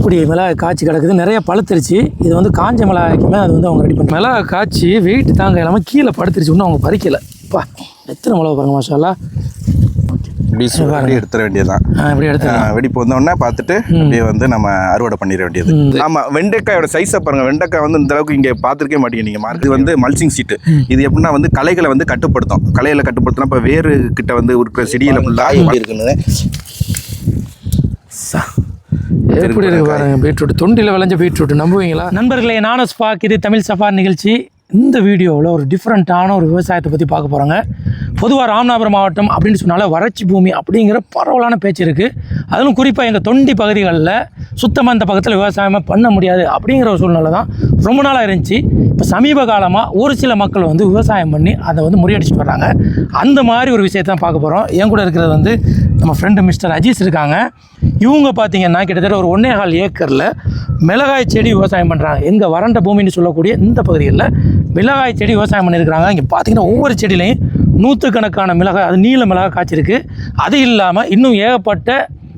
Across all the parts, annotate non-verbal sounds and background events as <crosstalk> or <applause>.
எப்படி மிளகாய் காய்ச்சி கிடக்குது நிறைய பழுத்துருச்சு. இது வந்து காஞ்ச மிளகாய்க்குமே அது வந்து அவங்க ரெடி பண்ண மிளகாய் காய்ச்சி வெயிட் தாங்க இல்லாமல் கீழே படுத்துருச்சு இன்னும் அவங்க பறிக்கலை. பா எத்தனை மிளகா பாருங்க மாஷாலா இப்படி அப்படியே எடுத்துட வேண்டியதுதான். இப்படி எடுத்து வெடிப்பு வந்தோடனே பார்த்துட்டு அப்படியே வந்து நம்ம அறுவடை பண்ணிட வேண்டியது. ஆமா வெண்டைக்காயோட சைஸை பாருங்க வெண்டைக்காய் வந்து இந்த அளவுக்கு இங்க பார்த்துருக்கே மாட்டீங்க நீங்க. market. இது வந்து மல்சிங் சீட்டு இது எப்படின்னா வந்து களைகளை வந்து கட்டுப்படுத்தும். களைகளை கட்டுப்படுத்தினா இப்போ வேறு கிட்ட வந்து இருக்கிற செடியில ஃபுல்லாக எப்படி இருக்குன்னு. சா. எப்படி இருக்கு பாருங்க பீட்ரூட் தொண்டியில் விளைஞ்ச பீட்ரூட் நம்புவீங்களா? நண்பர்களே நானும் ஸ்பாக் இது தமிழ் சஃபார் நிகழ்ச்சி. இந்த வீடியோவில் ஒரு டிஃப்ரெண்ட்டான ஒரு விவசாயத்தை பற்றி பார்க்க போகிறாங்க பொதுவாக ராமநாதபுரம் மாவட்டம் அப்படின்னு சொன்னாலே வறட்சி பூமி அப்படிங்கிற பரவலான பேச்சு இருக்குது அதிலும் குறிப்பாக எங்கள் தொண்டி பகுதிகளில் சுத்தமாக இந்த பக்கத்தில் விவசாயமே பண்ண முடியாது அப்படிங்கிற ஒரு சூழ்நிலை தான் ரொம்ப நாளாக இருந்துச்சு. இப்போ சமீப காலமாக ஒரு சில மக்கள் வந்து விவசாயம் பண்ணி அதை வந்து முறியடிச்சிட்டு வர்றாங்க. அந்த மாதிரி ஒரு விஷயத்தை தான் பார்க்க போகிறோம் என் கூட இருக்கிறது வந்து நம்ம ஃப்ரெண்டு மிஸ்டர் அஜீஸ் இருக்காங்க. இவங்க பார்த்தீங்கன்னா கிட்டத்தட்ட ஒரு ஒன்றே கால் ஏக்கரில் மிளகாய் செடி விவசாயம் பண்ணுறாங்க எங்கள் வறண்ட பூமின்னு சொல்லக்கூடிய இந்த பகுதிகளில் மிளகாய் செடி விவசாயம் பண்ணியிருக்கிறாங்க. இங்கே பார்த்தீங்கன்னா ஒவ்வொரு செடியிலையும் நூற்றுக்கணக்கான மிளகாய் அது நீல மிளகாய் காய்ச்சிருக்கு. அது இல்லாமல் இன்னும் ஏகப்பட்ட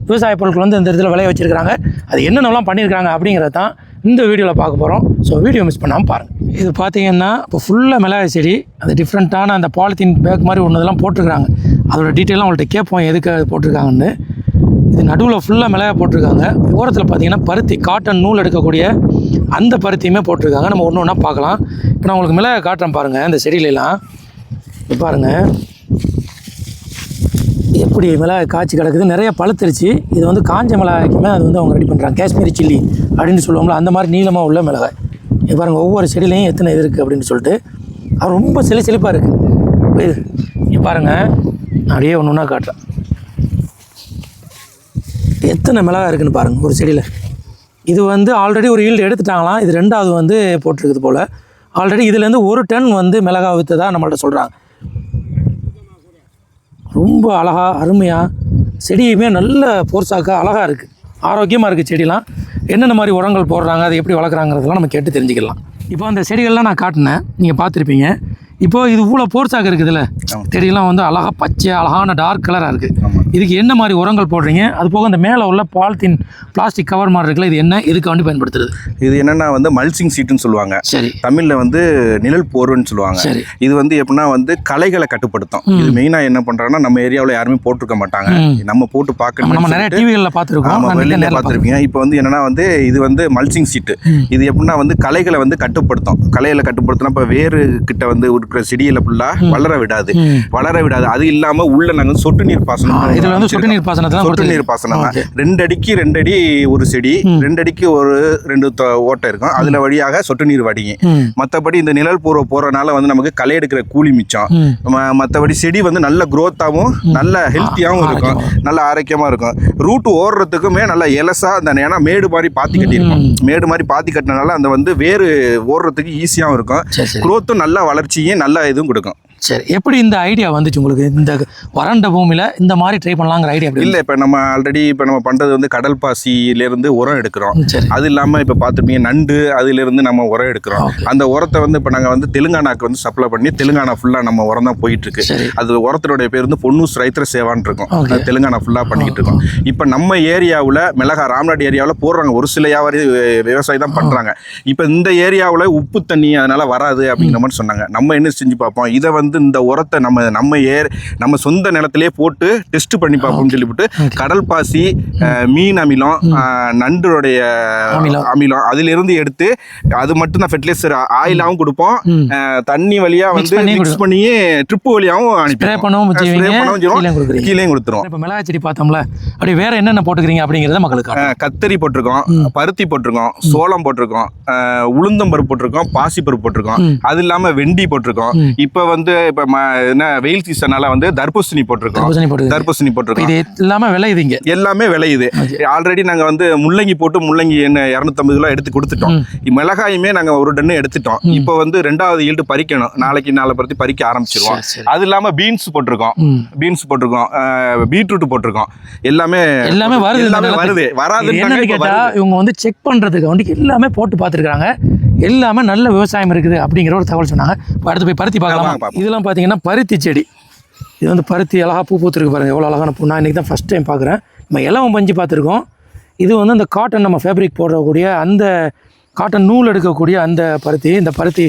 விவசாய பொருட்கள் வந்து இந்த இடத்துல விளைய வச்சுருக்காங்க அது என்னென்னலாம் பண்ணியிருக்காங்க அப்படிங்கிறது தான் இந்த வீடியோவில் பார்க்க போகிறோம் ஸோ வீடியோ மிஸ் பண்ணாமல் பாருங்கள் இது பார்த்தீங்கன்னா இப்போ ஃபுல்லாக மிளகாய் செடி அந்த டிஃப்ரெண்ட்டான அந்த பாலித்தீன் பேக் மாதிரி ஒன்று இதெல்லாம் போட்டிருக்காங்க அதோட டீட்டெயிலாம் அவங்கள்ட்ட கேட்போம் எதுக்கு அது போட்டிருக்காங்கன்னு. இது நடுவில் ஃபுல்லாக மிளகாய் போட்டிருக்காங்க. ஓரத்தில் பார்த்தீங்கன்னா பருத்தி காட்டன் நூல் எடுக்கக்கூடிய அந்த பருத்தியுமே போட்டிருக்காங்க. நம்ம ஒன்று ஒன்றா பார்க்கலாம். இப்போ நான் உங்களுக்கு மிளகாய் காட்டுறேன் பாருங்கள் இந்த செடியிலலாம். இப்போ பாருங்கள் எப்படி மிளகாய் காய்ச்சி கிடக்குது? நிறைய பழுத்துருச்சு. இது வந்து காஞ்ச மிளகாய்க்குமே அது வந்து அவங்க ரெடி பண்ணுறாங்க காஷ்மீரி சில்லி அப்படின்னு சொல்லுவாங்களா அந்த மாதிரி நீளமாக உள்ள மிளகாய். இப்போ பாருங்கள் ஒவ்வொரு செடியிலையும் எத்தனை இது இருக்குது அப்படின்னு சொல்லிட்டு. அது ரொம்ப செலி செழிப்பாக இருக்குது இது பாருங்கள் நான் அப்படியே ஒன்று ஒன்றா காட்டுறேன். எத்தனை மிளகா இருக்குன்னு பாருங்கள் ஒரு செடியில். இது வந்து ஆல்ரெடி ஒரு ஈல்டு எடுத்துட்டாங்களாம். இது ரெண்டாவது வந்து போட்டிருக்குது போல். ஆல்ரெடி இதுலேருந்து ஒரு டன் வந்து மிளகா விற்றதா நம்மள்ட்ட சொல்கிறாங்க ரொம்ப அழகாக அருமையாக செடியுமே நல்ல போர்ஸாக்காக அழகாக இருக்குது ஆரோக்கியமாக இருக்குது செடிலாம். என்னென்ன மாதிரி உரங்கள் போடுறாங்க அதை எப்படி வளர்க்குறாங்கிறதெல்லாம் நம்ம கேட்டு தெரிஞ்சுக்கலாம். இப்போ அந்த செடிகள்லாம் நான் காட்டினேன். நீங்கள் பார்த்துருப்பீங்க. இப்போ இது இவ்வளோ போர்சாக்கு இருக்குதுல்ல? செடியெல்லாம் வந்து அழகாக பச்சை அழகான டார்க் கலராக இருக்குது இதுக்கு என்ன மாதிரி உரங்கள் போடுறீங்க? அது போக அந்த மேலே உள்ள பாலித்தீன் பிளாஸ்டிக் கவர் மாதிரி இருக்குல்ல இது என்ன எதுக்கு வேண்டி பயன்படுத்துறது? இது என்னன்னா வந்து மல்சிங் சீட்டுன்னு சொல்லுவாங்க. சரி. தமிழ்ல வந்து நிழல் போர்வன்னு சொல்லுவாங்க. சரி. இது வந்து எப்படின்னா வந்து களைகளை கட்டுப்படுத்தும். இது மெயினா என்ன பண்றாங்கன்னா நம்ம ஏரியாவில் யாருமே போட்டிருக்க மாட்டாங்க. நம்ம போட்டு பார்க்கணும் நம்ம நிறைய டிவிகளில் பார்த்துருக்கோம். வெளியில பார்த்துருப்பீங்க இப்போ வந்து என்னன்னா வந்து இது வந்து மல்சிங் சீட்டு. இது எப்படின்னா வந்து களைகளை வந்து கட்டுப்படுத்தும். களைகளை கட்டுப்படுத்தினா இப்போ வேறு கிட்ட வந்து இருக்கிற செடியில ஃபுல்லா வளர விடாது. வளர விடாது. அது இல்லாம உள்ள நாங்க சொட்டு நீர் பாசனம் இதுல வந்து சொட்டு நீர் பாசனத்தெல்லாம் சொட்டு நீர் பாசனம் தான். ரெண்டு அடிக்கு ரெண்டு அடி ஒரு செடி ரெண்டு அடிக்கு ஒரு ரெண்டு ஓட்டை இருக்கும். அதுல வழியாக சொட்டு நீர் ம். மற்றபடி இந்த நிழல் பூர்வ போறனால வந்து நமக்கு களை எடுக்கிற கூலி மிச்சம். மற்றபடி செடி வந்து நல்ல growth-ஆவும் நல்ல ஹெல்த்தியாகவும் இருக்கும். நல்ல ஆரோக்கியமாக இருக்கும். ரூட் ஓடுறதுக்குமே நல்ல எலசா அந்த ஏன்னா மேடு மாதிரி பாத்தி கட்டியிருக்கும் மேடு மாதிரி பாத்தி கட்டினால அந்த வந்து வேறு ஓடுறதுக்கு ஈஸியாகவும் இருக்கும். growth-உம் நல்ல வளர்ச்சியும் நல்ல இதுவும் கொடுக்கும். சரி எப்படி இந்த ஐடியா வந்துச்சு உங்களுக்கு? இந்த வறண்ட பூமியில் இந்த மாதிரி ட்ரை பண்ணலாங்கிற ஐடியா இல்லை இப்போ நம்ம ஆல்ரெடி இப்போ நம்ம பண்ணுறது வந்து கடல் பாசியிலேருந்து உரம் எடுக்கிறோம். அது இல்லாமல் இப்போ பார்த்துருப்பீங்க நண்டு அதிலிருந்து நம்ம உரம் எடுக்கிறோம். அந்த உரத்தை வந்து இப்போ நாங்கள் வந்து தெலுங்கானாக்கு வந்து சப்ளை பண்ணி தெலுங்கானா ஃபுல்லாக நம்ம உரம் தான் போயிட்டு இருக்கு சரி. அது உரத்தினுடைய பேர் வந்து பொன்னூஸ் ரைத்திர சேவான் இருக்கும். அது தெலுங்கானா ஃபுல்லாக பண்ணிக்கிட்டு இருக்கோம். இப்போ நம்ம ஏரியாவில் மிளகா ராம்நாடு ஏரியாவில் போடுறாங்க. ஒரு சில வியாபாரி விவசாயி தான் பண்ணுறாங்க இப்போ இந்த ஏரியாவில் உப்பு தண்ணி அதனால வராது அப்படிங்கிற மாதிரி சொன்னாங்க. நம்ம என்ன செஞ்சு பார்ப்போம்? இதை வந்து இந்த உரத்தை நம்ம நம்ம ஏர் நம்ம சொந்த நிலத்திலே போட்டு டெஸ்ட் பண்ணி பார்ப்போம்னு சொல்லிவிட்டு கடல் பாசி மீன் அமிலம் நண்டுடைய அமிலம். அதிலிருந்து எடுத்து அது மட்டும் தான் ஃபெர்டிலைசர் ஆயிலாவும் கொடுப்போம். தண்ணி வழியா வந்து மிக்ஸ் பண்ணி ட்ரிப் வழியாவும் ஸ்ப்ரே அனுப்பி கீழே கொடுத்துருவோம். இப்போ மிளகாய் செடி பார்த்தோம்ல அப்படி வேற என்னென்ன போட்டுக்கிறீங்க அப்படிங்கிறத மக்களுக்கு கத்தரி போட்டிருக்கோம் பருத்தி போட்டிருக்கோம் சோளம் போட்டிருக்கோம் உளுந்தம்பருப்பு போட்டிருக்கோம் பாசிப்பருப்பு போட்டிருக்கோம். அது இல்லாம வெண்டி போட்டிருக்கோம். இப்போ வந்து இப்போ என்ன வெயில் சீசனால வந்து தர்பூசணி போட்டிருக்கோம். தர்பூசணி போட்டிருக்கோம். இது இல்லாமல் விளையுதுங்க எல்லாமே விளையுது. ஆல்ரெடி நாங்க வந்து முள்ளங்கி போட்டு முள்ளங்கி என்ன இரநூத்தம்பது கிலோ எடுத்து கொடுத்துட்டோம். மிளகாயுமே நாங்க ஒரு டன்னு எடுத்துட்டோம். இப்போ வந்து ரெண்டாவது ஈல்டு பறிக்கணும். நாளைக்கு நாளை பருத்தி பறிக்க ஆரம்பிச்சிருவோம். சரி, சரி. அது இல்லாம பீன்ஸ் போட்டிருக்கோம். பீன்ஸ் போட்டிருக்கோம். பீட்ரூட் போட்டிருக்கோம். எல்லாமே எல்லாமே வருது எல்லாமே. வருது. கேட்டா இவங்க வந்து செக் பண்றதுக்கு வந்து எல்லாமே போட்டு பார்த்துருக்காங்க எல்லாமே நல்ல விவசாயம் இருக்குது அப்படிங்கிற ஒரு தகவல் சொன்னாங்க. அடுத்து போய் பருத்தி பார்க்கலாம். இதெல்லாம் பார்த்தீங்கன்னா பருத்தி செடி. இது வந்து பருத்தி அழகா பூ பூத்துருக்கு பாருங்க. எவ்வளோ அழகான பூ. நான் இன்றைக்கி தான் ஃபஸ்ட் டைம் பார்க்குறேன். நம்ம இலவம் பஞ்சு பார்த்துருக்கோம். இது வந்து அந்த காட்டன் நம்ம ஃபேப்ரிக் போடக்கூடிய அந்த காட்டன் நூல் எடுக்கக்கூடிய அந்த பருத்தி இந்த பருத்தி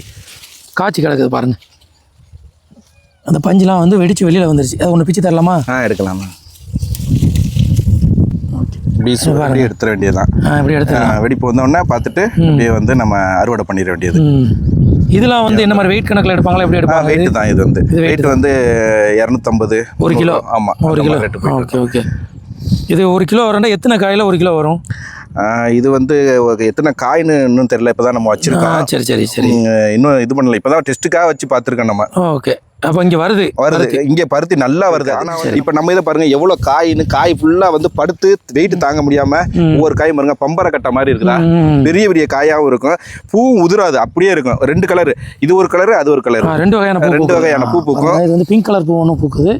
காய்ச்சி கிடக்குது பாருங்கள் அந்த பஞ்சுலாம் வந்து வெடித்து வெளியில் வந்துருச்சு. அது ஒன்று பிச்சு தரலாமா? ஆ எடுக்கலாமா? இப்படி சுற்றி எடுத்துட வேண்டியதுதான். இப்படி எடுத்து ஆ, வெடிப்பு வந்தோடனே பார்த்துட்டு அப்படியே வந்து நம்ம அறுவடை பண்ணிட வேண்டியது. இதெல்லாம் வந்து என்ன மாதிரி வெயிட் கணக்கில் எடுப்பாங்களா? எப்படி எடுப்பாங்க? வெயிட் தான் இது வந்து. வெயிட் வந்து இரநூத்தம்பது ஒரு கிலோ? ஆமாம் ஒரு கிலோ? Okay okay. இது ஒரு கிலோ வரண்டா எத்தனை காயில் ஒரு கிலோ வரும்? இது வந்து எத்தனை காயின்னு இன்னும் தெரியல இப்போ தான் நம்ம வச்சிருக்கோம். சரி சரி சரி. இன்னும் இது பண்ணல இப்போ தான் டெஸ்ட்டுக்காக வச்சு பார்த்துருக்கோம் நம்ம. ஓகே. அப்போ இங்கே வருது வருது. இங்கே பருத்தி நல்லா வருது. ஆனா வந்து இப்போ நம்ம இதை பாருங்க எவ்வளோ காயின்னு காய் ஃபுல்லா வந்து படுத்து வெயிட் தாங்க முடியாம ஒவ்வொரு காய் பாருங்க பம்பர கட்ட மாதிரி இருக்குதா. பெரிய பெரிய காயாவும் இருக்கும். பூவும் உதிராது அப்படியே இருக்கும். ரெண்டு கலர் இது ஒரு கலர் அது ஒரு கலர் ரெண்டு வகையான பூ ரெண்டு. வகையான பூ பூக்கும். இது வந்து பிங்க் கலர் பூ ஒன்றும் பூக்குது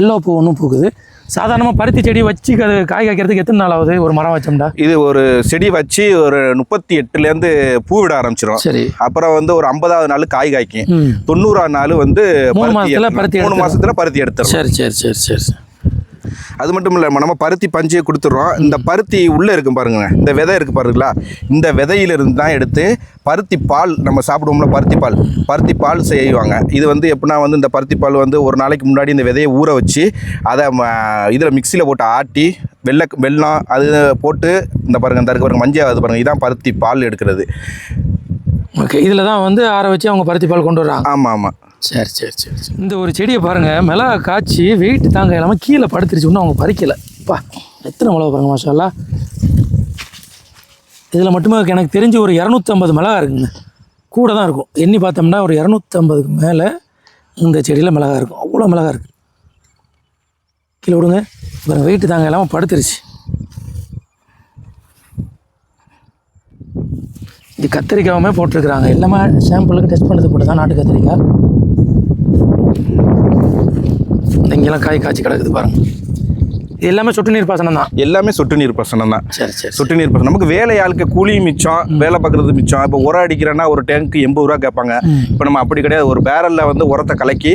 எல்லோ பூ ஒன்றும் பூக்குது. சாதாரணமாக பருத்தி செடி வச்சு காய் காய்க்கிறதுக்கு எத்தனை நாள் ஆகுது? ஒரு மரம் வச்சோம்டா. இது ஒரு செடி வச்சு ஒரு முப்பத்தி எட்டுலேருந்து பூ விட ஆரம்பிச்சிடும் சரி. அப்புறம் வந்து ஒரு ஐம்பதாவது நாள் காய் காய்க்கும். தொண்ணூறாவது நாள் வந்து மூணு எடுத்துரும். பருத்தி மூணு. மாசத்துல பருத்தி எடுத்துரும். சரி சரி சரி சரி சரி. அது மட்டும் இல்லை நம்ம பருத்தி பஞ்சையை கொடுத்துட்றோம். இந்த பருத்தி உள்ளே இருக்கும் பாருங்க. இந்த விதை இருக்கு பாருங்களா? இந்த விதையிலிருந்து தான் எடுத்து பருத்தி பால் நம்ம சாப்பிடுவோம்ல பருத்தி பால். பருத்தி பால் செய்வாங்க. இது வந்து எப்படின்னா வந்து இந்த பருத்தி பால் வந்து ஒரு நாளைக்கு முன்னாடி இந்த விதையை ஊற வச்சு அதை இதில் மிக்சியில் போட்டு ஆட்டி வெள்ளை வெல்லம் அது போட்டு இந்த பாருங்க இந்த பாருங்க மஞ்சள் அது பாருங்க இதான் பருத்தி பால் எடுக்கிறது. ஓகே இதில் தான் வந்து ஆற வச்சு அவங்க பருத்தி பால் கொண்டு வர்றாங்க. ஆமாம் ஆமாம் சரி சரி சரி சரி. இந்த ஒரு செடியை பாருங்கள் மிளகா காய்ச்சி வெயிட் தாங்க இல்லாமல் கீழே படுத்துருச்சு. இன்னும் அவங்க பறிக்கலை. பா எத்தனை மிளகா பாருங்க மாஷால்லா இதில் மட்டுமே எனக்கு தெரிஞ்சு ஒரு இரநூத்தம்பது மிளகா இருக்குங்க. கூட தான் இருக்கும். எண்ணி பார்த்தோம்னா ஒரு இரநூத்தம்பதுக்கு மேலே இந்த செடியில் மிளகா இருக்கும். அவ்வளோ மிளகா இருக்குது கீழே விடுங்க. அப்புறம் வெயிட்டு தாங்க இல்லாமல் படுத்துருச்சு. இது கத்திரிக்காவுமே போட்டிருக்கிறாங்க. எல்லாமே சாம்பிளுக்கு டெஸ்ட் பண்ணது போட்டு தான் நாட்டு கத்திரிக்காய் இந்த இங்கெல்லாம் காய் காய்ச்சி கிடக்குது பாருங்க. இது எல்லாமே சொட்டு நீர் பாசனம் தான். எல்லாமே சொட்டு நீர் பாசனம் தான். சரி சரி சொட்டு நீர் பாசனம். நமக்கு வேலை ஆளுக்கு கூலி மிச்சம் வேலை பார்க்குறது மிச்சம். இப்போ உரம் அடிக்கிறேன்னா ஒரு டேங்க்கு எண்பது ரூபா கேட்பாங்க. இப்போ நம்ம அப்படி கிடையாது. ஒரு பேரலில் வந்து உரத்தை கலக்கி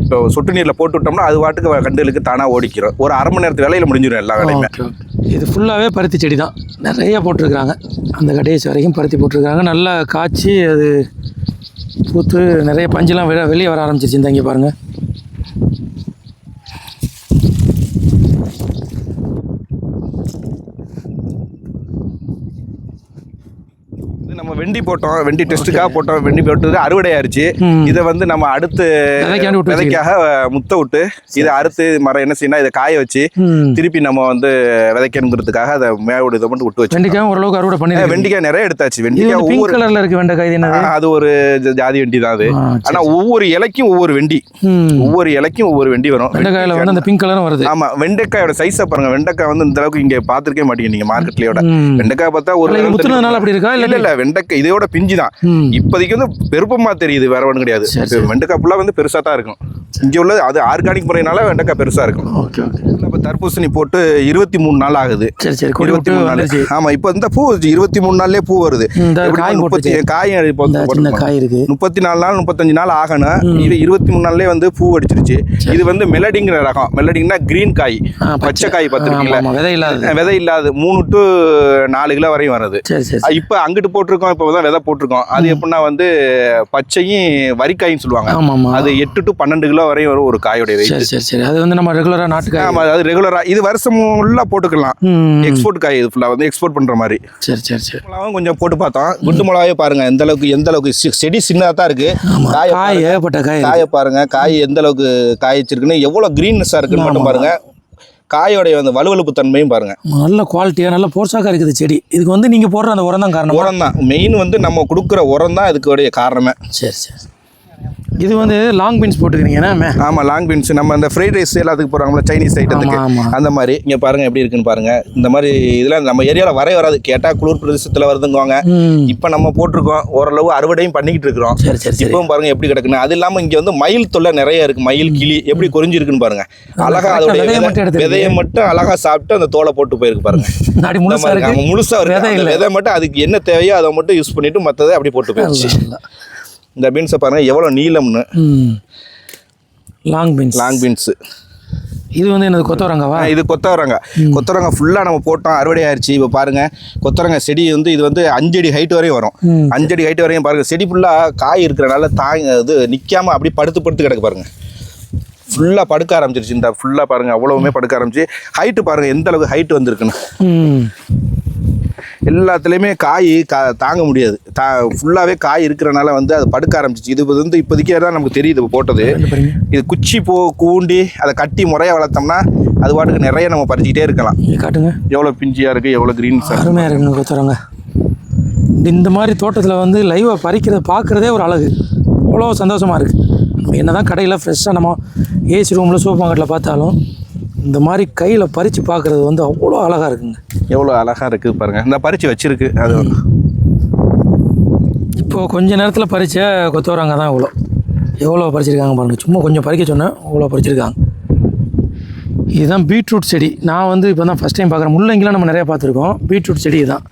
இப்போ சொட்டு நீரில் போட்டு விட்டோம்னா அது வாட்டுக்கு கண்டுகளுக்கு தானாக ஓடிக்கிறோம். ஒரு அரை மணி நேரத்து வேலையில் முடிஞ்சிடும் எல்லா வேலையுமே. இது ஃபுல்லாகவே பருத்தி செடி தான். நிறைய போட்டிருக்காங்க அந்த கடைசி வரைக்கும் பருத்தி போட்டிருக்காங்க நல்லா காய்ச்சி அது பூத்து நிறைய பஞ்செல்லாம் வெளி வெளியே வர ஆரம்பிச்சிருச்சு. இந்த இங்கே பாருங்கள் இது நம்ம வெண்டி போட்டோம் வெண்டி டெஸ்ட்டுக்காக போட்டோம் வெண்டி போட்டது அறுவடை ஆயிருச்சு ம். இதை வந்து நம்ம அடுத்து விதைக்காக முத்த விட்டு இதை அறுத்து மரம் என்ன செய்யணும் இதை காய வச்சு திருப்பி நம்ம வந்து விதைக்கணுங்கிறதுக்காக அதை மேவோட இதை மட்டும் விட்டு வச்சு வெண்டைக்காயும் ஓரளவுக்கு அறுவடை பண்ணி வெண்டிக்காய் நிறைய எடுத்தாச்சு. வெண்டிக்காய் ஒவ்வொரு கலரில் இருக்கு வெண்டைக்காய் அது ஒரு ஜாதி வெண்டி தான் அது. ஆனா ஒவ்வொரு இலைக்கும் ஒவ்வொரு வெண்டி. ஒவ்வொரு இலைக்கும் ஒவ்வொரு வெண்டி வரும். வெண்டைக்காயில் வந்து அந்த பிங்க் கலரும் வருது. ஆமா வெண்டைக்காயோட சைஸை பாருங்க. வெண்டைக்காய் வந்து இந்த அளவுக்கு இங்க பாத்திருக்கே மாட்டீங்க நீங்க மார்க்கெட்லயோட வெண்டைக்காய் பார்த்தா ஒரு முத்துனதுனால அப்படி இருக்கா? இல்லை இல்ல வெண்டைக்காய் இதோட பிஞ்சு தான் இப்போதைக்கு வந்து பெருப்பமா தெரியுது வேற ஒன்றும் கிடையாது. வெண்டைக்காய் ஃபுல்லா வந்து பெருசா தான் இருக்கும். இங்க உள்ளது அது ஆர்கானிக் முறையினால வெண்டைக்காய் பெருசா இருக்கும். ஓகே இப்போ தர்பூசணி போட்டு இருபத்தி மூணு நாள் ஆகுது. சரி சரி கொடி இருபத்தி மூணு நாள். வந்துருச்சு ஆமா இப்போ இந்த பூ இருபத்தி மூணு நாள்லயே பூ வருது. முப்பத்தி காய் இப்போ காய் இருக்கு. முப்பத்தி நாலு நாள் முப்பத்தஞ்சு நாள் ஆகணும். இது இருபத்தி மூணு நாள்லயே வந்து பூ அடிச்சிருச்சு இது வந்து மெலடிங்கிற ரகம். மெலடிங்னா கிரீன் காய். பச்சை. காய் பார்த்துருக்கீங்களா? விதை இல்லாதது. விதை இல்லாது மூணு டு நாலு கிலோ வரையும் வருது இப்ப அங்கிட்டு போட்டிருக்கோம் இப்போ தான் விதை போட்டிருக்கோம். அது எப்படின்னா வந்து பச்சையும் வரிக்காயின்னு சொல்லுவாங்க. ஆமா ஆமா. அது எட்டு டு பன்னெண்டு கிலோ வரையும் வரும் ஒரு காயோடைய சரி சரி சரி. அது வந்து நம்ம ரெகுலராக நாட்டுக்காய் ஆமா அது ரெகுலரா இது வருஷம் ஃபுல்லா போட்டுக்கலாம். எக்ஸ்போர்ட் காய் இது ஃபுல்லா வந்து எக்ஸ்போர்ட் பண்ற மாதிரி. சரி சரி சரி. மிளகாவும் கொஞ்சம் போட்டு பார்த்தோம். குண்டு மிளகாவே பாருங்க எந்த அளவுக்கு எந்த அளவுக்கு செடி சின்னதா தான் இருக்கு. காய காய் ஏகப்பட்ட காய். காய பாருங்க காய் எந்த அளவுக்கு காய் வச்சிருக்குன்னு எவ்வளவு கிரீன்னஸா இருக்குன்னு மட்டும் பாருங்க. காயோடைய அந்த வலுவலுப்பு தன்மையும் பாருங்க. நல்ல குவாலிட்டியாக நல்ல போர்ஸாக இருக்குது செடி. இதுக்கு வந்து நீங்கள் போடுற அந்த உரம் தான் காரணம்? உரம் தான். மெயின் வந்து நம்ம கொடுக்குற உரம் தான் இதுக்குடைய காரணமே. சரி சரி. இது வந்து லாங் பீன்ஸ் போட்டுக்கிறீங்கன்னா மே ஆமா லாங் பீன்ஸ் நம்ம அந்த ஃப்ரைட் ரைஸ் எல்லாத்துக்கு போறாங்களா சைனீஸ் ஐட்டத்துக்கு. அந்த மாதிரி. இங்க பாருங்க எப்படி இருக்குன்னு பாருங்க. இந்த மாதிரி இதெல்லாம் நம்ம ஏரியால வரவே வராது. கேட்டா குளிர் பிரதேசத்துல வருதுங்குவாங்க. இப்போ நம்ம போட்டிருக்கோம். ஓரளவு அறுவடையும் பண்ணிக்கிட்டு இருக்கிறோம். இப்பவும் பாருங்க எப்படி கிடக்குன்னு. அது இல்லாம இங்க வந்து மயில் தொல்லை நிறைய இருக்கு. மயில் கிளி எப்படி குறிஞ்சிருக்குன்னு பாருங்க. அழகா correct ஆ அதோட விதையை விதை- மட்டும் எடுத்துருக்கு. விதையை மட்டும் அழகா சாப்பிட்டு அந்த தோலை போட்டு போயிருக்கு பாருங்க. <laughs> நாடி இந்த முழுசாக மாதிரி இருக்கு. ஆமா, முழுசா விதை மட்டும் அதுக்கு என்ன தேவையோ அதை மட்டும் யூஸ் பண்ணிட்டு மத்ததை அப்படி போட்டு <laughs> போயிடுச்சு. இந்த பீன்ஸை பாருங்க எவ்வளவு நீளம்னு. லாங் பீன்ஸ் லாங் பீன்ஸ் இது வந்து என்னது கொத்தவரங்கவா? இது கொத்தவரங்க. கொத்தவரங்க ஃபுல்லாக நம்ம போட்டோம் அறுவடை ஆயிடுச்சு இப்போ பாருங்க கொத்தவரங்க செடி வந்து இது வந்து அஞ்சடி ஹைட் வரையும் வரும். அஞ்சடி ஹைட் வரையும் பாருங்க செடி ஃபுல்லாக காய் இருக்கிறனால தாய் இது நிற்காம அப்படியே படுத்து படுத்து கிடக்கு பாருங்க. ஃபுல்லாக படுக்க ஆரம்பிச்சிருச்சு இந்த ஃபுல்லாக பாருங்க அவ்வளவுமே படுக்க ஆரம்பிச்சு. ஹைட்டு பாருங்க எந்த அளவுக்கு ஹைட் வந்திருக்குன்னு. எல்லாத்துலேயுமே காய் கா தாங்க முடியாது. தா ஃபுல்லாகவே காய் இருக்கிறனால வந்து அது படுக்க ஆரம்பிச்சிச்சு. இது வந்து இப்போதைக்கே தான் நமக்கு தெரியுது போட்டது. இது குச்சி போ கூண்டி அதை கட்டி முறையாக வளர்த்தோம்னா அது பாட்டுக்கு நிறைய நம்ம பறிச்சுக்கிட்டே இருக்கலாம். காட்டுங்க. எவ்வளோ பிஞ்சியாக இருக்குது எவ்வளோ க்ரீன்ஸ் அருமையாக இருக்குங்க கொத்தவரங்க இந்த மாதிரி தோட்டத்தில் வந்து லைவாக பறிக்கிறத பார்க்குறதே ஒரு அழகு. அவ்வளோ சந்தோஷமாக இருக்குது நம்ம என்ன தான் கடையில் ஃப்ரெஷ்ஷாக நம்ம ஏசி ரூமில் சூப்பர் மார்க்கெட்டில் பார்த்தாலும் இந்த மாதிரி கையில் பறித்து பார்க்குறது வந்து அவ்வளோ அழகாக இருக்குங்க. எவ்வளோ அழகாக இருக்குது பாருங்கள் இந்த பறிச்சு வச்சிருக்கு. அது இப்போது கொஞ்ச நேரத்தில் பறித்த கொத்தவரங்க தான் இவ்வளோ எவ்வளோ பறிச்சிருக்காங்க பாருங்கள் சும்மா கொஞ்சம் பறிக்க சொன்னேன். அவ்வளோ பறிச்சிருக்காங்க. இதுதான் பீட்ரூட் செடி. நான் வந்து இப்போ தான் ஃபஸ்ட் டைம் பார்க்குறேன். முள்ளங்கிலாம் நம்ம நிறையா பார்த்துருக்கோம். பீட்ரூட் செடி தான்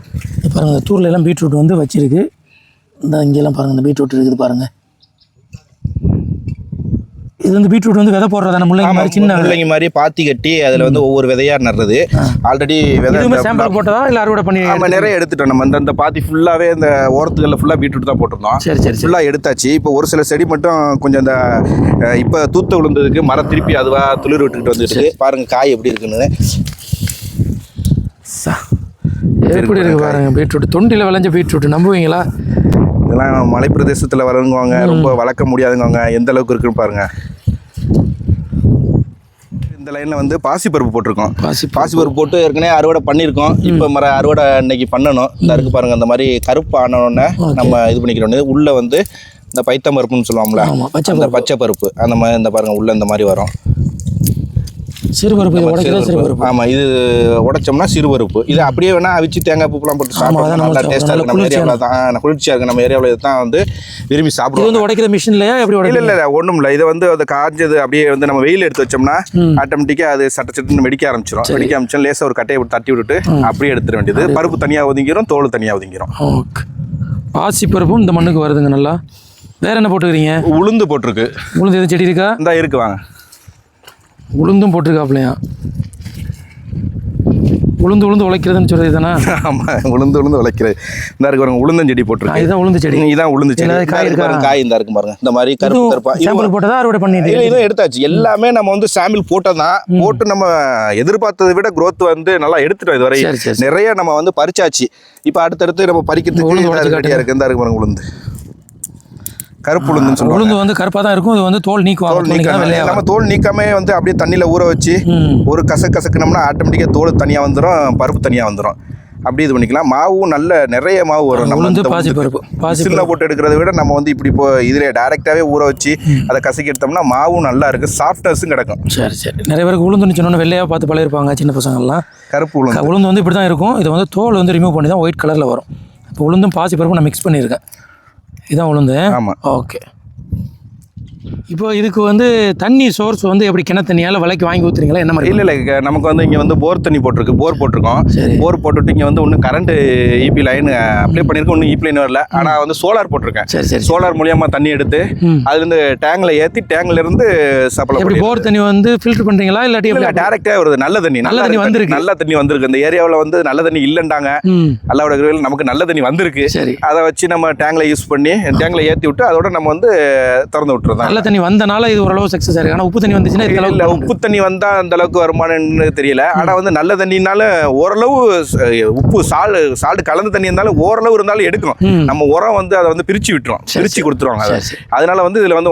பாருங்கள் தூர்ல எல்லாம் பீட்ரூட் வந்து வச்சிருக்கு. இந்த இங்கெல்லாம் பாருங்கள் இந்த பீட்ரூட் இருக்குது பாருங்கள் இது வந்து பீட்ரூட் வந்து விதை போடுறதான முள்ளங்கி மாதிரி சின்ன. முள்ளங்கி மாதிரி பாத்தி கட்டி அதில் வந்து ஒவ்வொரு விதையாக நடுறது. ஆல்ரெடி விதை சாம்பிள் போட்டதா? இல்லை அறுவடை பண்ணி நம்ம நிறைய எடுத்துட்டோம். நம்ம இந்த பாத்தி ஃபுல்லாகவே இந்த ஓரத்துகளில் ஃபுல்லாக பீட்ரூட் தான் போட்டிருந்தோம். சரி சரி ஃபுல்லாக எடுத்தாச்சு. இப்போ ஒரு சில செடி மட்டும் கொஞ்சம் அஹ், இப்போ தூத்த விழுந்ததுக்கு மரம் திருப்பி அதுவாக துளிர் விட்டுக்கிட்டு வந்துட்டு பாருங்க காய் எப்படி இருக்குன்னு. எப்படி இருக்கு பாருங்க பீட்ரூட். தொண்டியில் விளைஞ்ச பீட்ரூட். நம்புவீங்களா? இதெல்லாம் மலை பிரதேசத்தில் வரவங்க ரொம்ப வளர்க்க முடியாதுங்க எந்த அளவுக்கு இருக்குன்னு பாருங்க. இந்த லைனில் வந்து பாசிப்பருப்பு போட்டிருக்கோம். பாசி பாசிப்பருப்பு போட்டு ஏற்கனவே அறுவடை பண்ணியிருக்கோம். இப்போ மர அறுவடை இன்னைக்கு பண்ணணும். இந்த இருக்கு பாருங்க அந்த மாதிரி கருப்பு ஆனோடனே நம்ம இது பண்ணிக்கிறோம் உள்ள வந்து இந்த பைத்தம் பருப்புன்னு சொல்லுவோம்ல அந்த பச்சை பருப்பு அந்த மாதிரி இந்த பாருங்க உள்ள இந்த மாதிரி வரும். சிறுபருப்பு இது சிறுபருப்பு. ஆமா இது உடைச்சோம்னா சிறுபருப்பு. இது அப்படியே வேணா அவிச்சு தேங்காய் பூப்பெல்லாம் போட்டு நம்ம நல்லா டேஸ்டா இருக்கு நம்ம ஏரியாவில் தான் குளிர்ச்சியா இருக்கு நம்ம ஏரியாவில் தான் வந்து விரும்பி சாப்பிடுவோம் வந்து உடைக்கிற மிஷின்லையா எப்படி இல்ல இல்ல இல்ல ஒண்ணும் இல்ல. இதை வந்து அது காஞ்சது அப்படியே வந்து நம்ம வெயில் எடுத்து வச்சோம்னா ஆட்டோமேட்டிக்கா அது சட்ட சட்டுன்னு வெடிக்க ஆரம்பிச்சிடும் வெடிக்க ஆரம்பிச்சோம் லேசா ஒரு கட்டையை விட்டு தட்டி விட்டுட்டு அப்படியே எடுத்துட வேண்டியது. பருப்பு தனியா ஒதுங்கிரும் தோல் தனியா ஒதுங்கிரும். ஓகே. பாசி பருப்பும் இந்த மண்ணுக்கு வருதுங்க நல்லா. வேற என்ன போட்டுக்கிறீங்க? உளுந்து போட்டிருக்கு. உளுந்து எதுவும் செடி இருக்கா? இந்தா இருக்கு வாங்க. உளுந்தும் போட்டிருக்காப்லையா? உளுந்து உளுந்து உழைக்கிறதுன்னு சொல்றது தானே? ஆமா உளுந்து உளுந்து விளைக்கிறது இந்த இருக்கு பாருங்க உளுந்தஞ்செடி போட்டிருக்கு. இதுதான் உளுந்து செடி. இதான் உளுந்து செடி. காய் இருக்கு? பாருங்க காய் இந்த இருக்கு பாருங்க. இந்த மாதிரி கருப்பு கருப்பா. சாம்பிள் போட்டதா அறுவடை பண்ணிட்டு இல்ல இதுவும் எடுத்தாச்சு. எல்லாமே நம்ம வந்து சாம்பிள் போட்டதான் போட்டு நம்ம எதிர்பார்த்ததை விட growth வந்து நல்லா எடுத்துட்டோம் இதுவரை. நிறைய நம்ம வந்து பறிச்சாச்சு. இப்போ அடுத்தடுத்து நம்ம பறிக்கிறதுக்கு உளுந்து ரெடியா இருக்கு. இந்த இருக்கு பாருங்க உளுந்து. கருப்பு உளுந்துன்னு சொல்லுவாங்க. உளுந்து வந்து கருப்பாக தான் இருக்கும். இது வந்து தோல் நீக்குவாங்க. தோல் நீக்காம நம்ம தோல் நீக்காம வந்து அப்படியே தண்ணியில ஊற வச்சு ஒரு கச கசக்குனோம்னா ஆட்டோமேட்டிக்காக தோல் தனியாக வந்துடும் பருப்பு தனியாக வந்துடும் அப்படி இது பண்ணிக்கலாம். மாவும் நல்ல நிறைய மாவு வரும். நம்ம இந்த பாசி பருப்பு மிஷினில் போட்டு எடுக்கிறத விட நம்ம வந்து இப்படி இப்போ இதில் டேரெக்டாகவே ஊற வச்சு அதை கசக்கி எடுத்தோம்னா மாவும் நல்லா இருக்கு. சாஃப்ட்னஸும் கிடக்கும். சரி சரி. நிறைய பேருக்கு உளுந்துன்னு சொன்னோன்னே வெள்ளையாக பார்த்து பழகிருப்பாங்க சின்ன பசங்கள்லாம். கருப்பு உளுந்து. உளுந்து வந்து இப்படி தான் இருக்கும். இது வந்து தோல் வந்து ரிமூவ் பண்ணி தான் ஒயிட் கலரில் வரும். இப்போ உளுந்தும் பாசி பருப்பும் நான் மிக்ஸ் பண்ணியிருக்கேன். இதான் உளுந்து? ஆமாம் ஓகே. இப்போ இதுக்கு வந்து தண்ணி சோர்ஸ் வந்து எப்படி கிணத்து தண்ணியால் விலைக்கு வாங்கி ஊற்றுறீங்களா என்ன மாதிரி இல்லை இல்லை நமக்கு வந்து இங்கே வந்து போர் தண்ணி போட்டிருக்கு போர் போட்டிருக்கோம். போர் போட்டுட்டு இங்கே வந்து ஒன்றும் கரண்ட் இபி லைன் அப்ளை பண்ணியிருக்கோம் ஒன்றும் இபி லைன் வரல. ஆனால் வந்து சோலார் போட்டிருக்கேன். சரி சரி சோலார் மூலியமா தண்ணி எடுத்து. அதுலேருந்து டேங்கில் ஏற்றி டேங்க்ல இருந்து சப்ளை பண்ணி போர் தண்ணி வந்து ஃபில்டர் பண்ணுறீங்களா இல்லாட்டி இல்ல எப்படி? டேரக்டா வருது. நல்ல தண்ணி நல்ல தண்ணி. வந்திருக்கு. நல்ல தண்ணி வந்திருக்கு. இந்த ஏரியாவுல வந்து நல்ல தண்ணி இல்லைண்டாங்க அல்லாவோட கிருபையில நமக்கு நல்ல தண்ணி வந்திருக்கு. சரி. அதை வச்சு நம்ம டேங்க்ல யூஸ் பண்ணி டேங்க்ல ஏத்தி விட்டு அதோட நம்ம வந்து திறந்து விட்டுறோம் நல்ல தண்ணி வந்தனால இது ஓரளவு சக்ஸஸ் ஆயிருக்கு. ஆனால் உப்பு தண்ணி வந்துச்சுன்னா அளவுக்கு உப்பு தண்ணி வந்தா அந்த அளவுக்கு வருமானம்னு தெரியல. ஆனா வந்து நல்ல தண்ணினால ஓரளவு உப்பு சால் சால்ட் கலந்த தண்ணி இருந்தாலும் ஓரளவு இருந்தாலும் எடுக்கும். நம்ம உரம் வந்து அதை வந்து பிரிச்சு விட்டுரும் பிரிச்சு கொடுத்துருவாங்க அதை. அதனால வந்து இதுல வந்து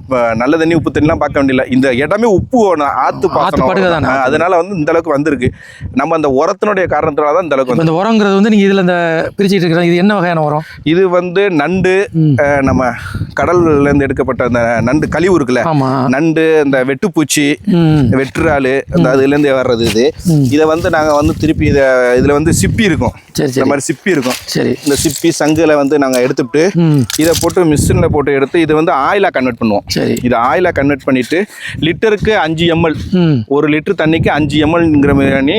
இப்ப நல்ல தண்ணி உப்பு தண்ணிலாம் பார்க்க வேண்டியதில்ல. இந்த இடமே உப்பு படுகை தானே. பாசனம் அதனால வந்து இந்த அளவுக்கு வந்திருக்கு. நம்ம அந்த உரத்தினுடைய காரணத்தினால தான் இந்த அளவுக்கு இந்த உரங்கிறது வந்து நீங்கள் இதில் இந்த பிரிச்சுட்டு இருக்கிற இது என்ன வகையான உரம்? இது வந்து நண்டு நம்ம கடல்ல இருந்து எடுக்கப்பட்ட அந்த நண்டு கழிவு இருக்குல்ல? நண்டு இந்த வெட்டுப்பூச்சி ம். வெட்டுறாலு அந்த அதுலேருந்து வர்றது இது. இதை வந்து நாங்கள் வந்து திருப்பி இதை இதில் வந்து சிப்பி இருக்கும். சரி இந்த மாதிரி சிப்பி இருக்கும். சரி. இந்த சிப்பி சங்குல வந்து நாங்கள் எடுத்துட்டு இதை போட்டு மிஷினில் போட்டு எடுத்து இது வந்து ஆயிலாக கன்வெர்ட் பண்ணுவோம். சரி. இதை ஆயிலாக கன்வெர்ட் பண்ணிட்டு லிட்டருக்கு அஞ்சு எம்எல் ஒரு லிட்டர் தண்ணிக்கு அஞ்சு எம்எல்ங்கிற மாதிரி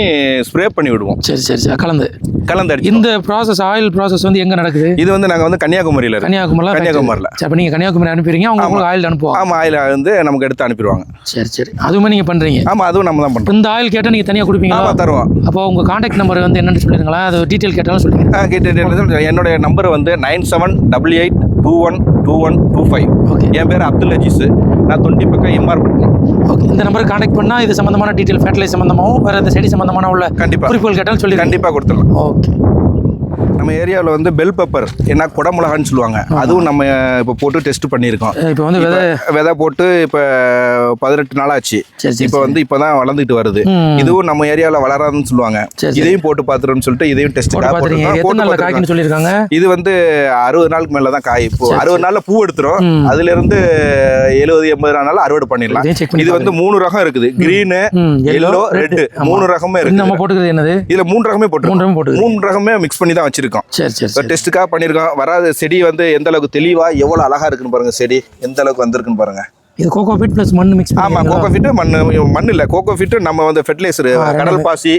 ஸ்ப்ரே பண்ணி விடுவோம். சரி சரி கலந்து. கலந்தடிச்சு இந்த ப்ராசஸ் ஆயில் ப்ராசஸ் வந்து எங்கே நடக்குது? இது வந்து நாங்கள் வந்து கன்னியாகுமரியில் கன்னியாகுமரியில் கன்னியாகுமரியில். அப்போ நீங்கள் கன்னியாகுமரி அனுப்பிடுறீங்க அவங்க ஆயில் ஆயில் அனுப்புவாங்க. ஆமாம் ஆயில் வந்து நமக்கு எடுத்து அனுப்பிடுவாங்க. சரி சரி. அதுவுமே நீங்கள் பண்ணுறீங்க ஆமாம் அதுவும் நம்ம தான் பண்ணுறோம் இந்த ஆயில் கேட்டால் நீங்கள் தனியாக கொடுப்பீங்களா? ஆமாம் தருவோம். அப்போ உங்கள் காண்டாக்ட் நம்பர் வந்து என்னன்னு சொல்லிடுங்களா? அது டீட்டெயில் கேட்டாலும் சொல்லுங்க ஆ கேட்டு என்னுடைய நம்பர் வந்து nine seven double eight two one two one two five okay என் பேர் அப்துல் அஜீஸ். நான் தொண்டி பக்கம் எம்ஆர் பட்டினம் ஓகே இந்த நம்பருக்கு காண்டாக்ட் பண்ணால் இது சம்மந்தமான டீட்டெயில் ஃபேட்டலைஸ் சம்மந்தமாகவும் வேறு இந்த செடி சம்மந்தமான உள்ள கண்டிப்பாக குறிப்புகள் கேட்டாலும் சொல்லி கண்டிப்பாக கொடுத்துடலாம். ஓகே நம்ம ஏரியாவில் வந்து பெல் பெப்பர் என்ன குடமிளகான்னு சொல்லுவாங்க. அதுவும் நம்ம இப்போ போட்டு டெஸ்ட் பண்ணியிருக்கோம். இப்போ வந்து விதை விதை போட்டு இப்போ பதினெட்டு நாள் ஆச்சு இப்போ வந்து இப்போ தான் வளர்ந்துட்டு வருது. இதுவும் நம்ம ஏரியாவில் வளராதுன்னு சொல்லுவாங்க. இதையும் போட்டு பார்த்துருன்னு சொல்லிட்டு இதையும் டெஸ்ட் போட்டு சொல்லியிருக்காங்க? இது வந்து அறுபது நாளுக்கு மேல தான் காய். இப்போ அறுபது நாள்ல பூ எடுத்துரும். ம். அதுல இருந்து எழுபது எண்பது நாள் அறுவடை பண்ணிடலாம். இது வந்து மூணு ரகம் இருக்குது. கிரீனு எல்லோ ரெட் மூணு ரகமே இருக்கு நம்ம போட்டுக்கிறது என்னது? இதுல மூணு ரகமே போட்டு மூணு ரகமே மிக்ஸ் பண்ணி தான் வச்சிருக்கோம் சரி சரி சரி. டெஸ்ட்டுக்காக பண்ணியிருக்கோம் வராது செடி வந்து எந்த அளவுக்கு தெளிவா எவ்வளவு அழகா இருக்குன்னு பாருங்க செடி. எந்த அளவுக்கு வந்திருக்குன்னு பாருங்க. இது கோகோ பீட் ப்ளஸ் மண் மிக்ஸ் ஆமா கோகோ ஃபிட்டு மண் மண் இல்ல. கோகோ ஃபிட்டு நம்ம வந்து ஃபெர்டிலைசர் கடல் பாசி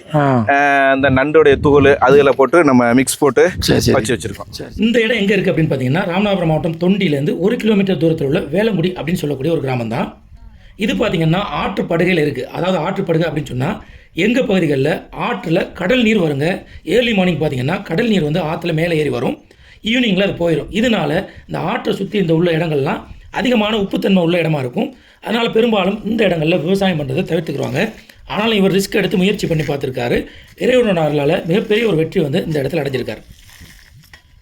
அந்த நண்டோடைய தூள் அதுகளை போட்டு நம்ம மிக்ஸ் போட்டு வச்சு வச்சிருக்கோம். இந்த இடம் எங்கே இருக்குது அப்படின்னு பார்த்தீங்கன்னா ராமநாதபுரம் மாவட்டம் தொண்டியிலேருந்து ஒரு கிலோமீட்டர் தூரத்தில் உள்ள வேலங்குடி அப்படின்னு சொல்லக்கூடிய ஒரு கிராமம் தான் இது பார்த்தீங்கன்னா ஆற்றுப்படுகையில் இருக்குது அதாவது ஆற்று படுகை அப்படின்னு சொன்னால் எங்கள் பகுதிகளில் ஆற்றில் கடல் நீர் வருங்க. ஏர்லி மார்னிங் பார்த்திங்கன்னா கடல் நீர் வந்து ஆற்றுல மேலே ஏறி வரும். ஈவினிங்கில் அது போயிடும் இதனால இந்த ஆற்றை சுற்றி இந்த உள்ள இடங்கள்லாம் அதிகமான உப்புத்தன்மை உள்ள இடமா இருக்கும். அதனால் பெரும்பாலும் இந்த இடங்களில் விவசாயம் பண்ணுறதை தவிர்த்துக்குருவாங்க. ஆனாலும் இவர் ரிஸ்க் எடுத்து முயற்சி பண்ணி பார்த்துருக்காரு. இறைவனோட மிகப்பெரிய ஒரு வெற்றி வந்து இந்த இடத்துல அடைஞ்சிருக்காரு.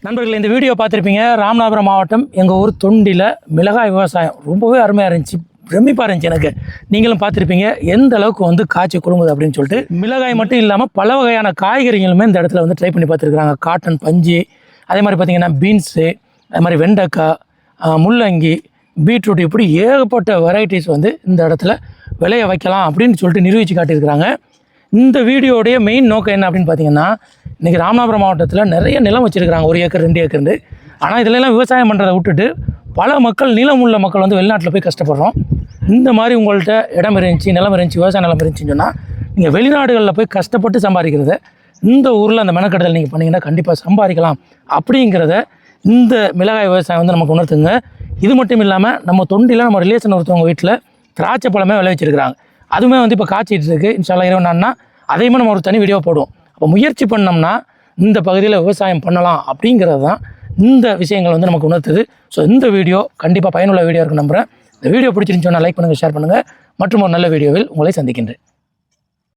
நண்பர்கள் இந்த வீடியோ பார்த்துருப்பீங்க. ராமநாதபுரம் மாவட்டம் எங்கள் ஊர் தொண்டியில் மிளகாய் விவசாயம். ரொம்பவே அருமையாக இருந்துச்சு. பிரமிப்பாக இருந்துச்சு எனக்கு. நீங்களும் பார்த்துருப்பீங்க எந்த அளவுக்கு வந்து காய்ச்சி குடுங்குது அப்படின்னு சொல்லிட்டு. மிளகாய் மட்டும் இல்லாமல் பல வகையான காய்கறிகளுமே இந்த இடத்துல வந்து ட்ரை பண்ணி பார்த்துருக்குறாங்க. காட்டன் பஞ்சு அதே மாதிரி பார்த்தீங்கன்னா பீன்ஸு அதே மாதிரி வெண்டைக்காய் முள்ளங்கி பீட்ரூட் இப்படி ஏகப்பட்ட வெரைட்டிஸ் வந்து இந்த இடத்துல விளைய வைக்கலாம் அப்படின்னு சொல்லிட்டு நிரூபித்து காட்டியிருக்கிறாங்க. இந்த வீடியோடைய மெயின் நோக்கம் என்ன அப்படின்னு பார்த்தீங்கன்னா இன்றைக்கி ராமநாதபுரம் மாவட்டத்தில் நிறைய நிலம் வச்சுருக்கிறாங்க. ஒரு ஏக்கர் ரெண்டு ஏக்கர்னு. ஆனால் இதிலெல்லாம் விவசாயம் பண்ணுறதை விட்டுட்டு பல மக்கள் நிலம் உள்ள மக்கள் வந்து வெளிநாட்டில் போய் கஷ்டப்படுறோம். இந்த மாதிரி உங்கள்கிட்ட இடம் இருந்துச்சு நிலம் இருந்துச்சு விவசாய நிலம் இருந்துச்சுன்னு சொன்னால் நீங்கள் வெளிநாடுகளில் போய் கஷ்டப்பட்டு சம்பாதிக்கிறத இந்த ஊரில் அந்த மெனக்கடல் நீங்கள் பண்ணிங்கன்னா கண்டிப்பாக சம்பாதிக்கலாம். அப்படிங்கிறத இந்த மிளகாய் விவசாயம் வந்து நமக்கு உணர்த்துங்க. இது மட்டும் இல்லாமல் நம்ம தொண்டியில் நம்ம ரிலேஷன் ஒருத்தவங்க வீட்டில் திராட்சை பழமே விளைவிச்சிருக்கிறாங்க. அதுவுமே வந்து இப்போ காய்ச்சிட்டு இருக்குது இன்ஷால்லா இரவு அதையுமே நம்ம ஒரு தனி வீடியோ போடுவோம். அப்போ முயற்சி பண்ணோம்னா இந்த பகுதியில் விவசாயம் பண்ணலாம் அப்படிங்கிறது தான் இந்த விஷயங்கள் வந்து நமக்கு உணர்த்துது. ஸோ இந்த வீடியோ கண்டிப்பாக பயனுள்ள வீடியோ இருக்கு நம்புகிறேன் இந்த வீடியோ பிடிச்சிருந்துச்சோன்னா லைக் பண்ணுங்கள் ஷேர் பண்ணுங்கள் மற்றும் ஒரு நல்ல வீடியோவில் உங்களை சந்திக்கின்றேன்.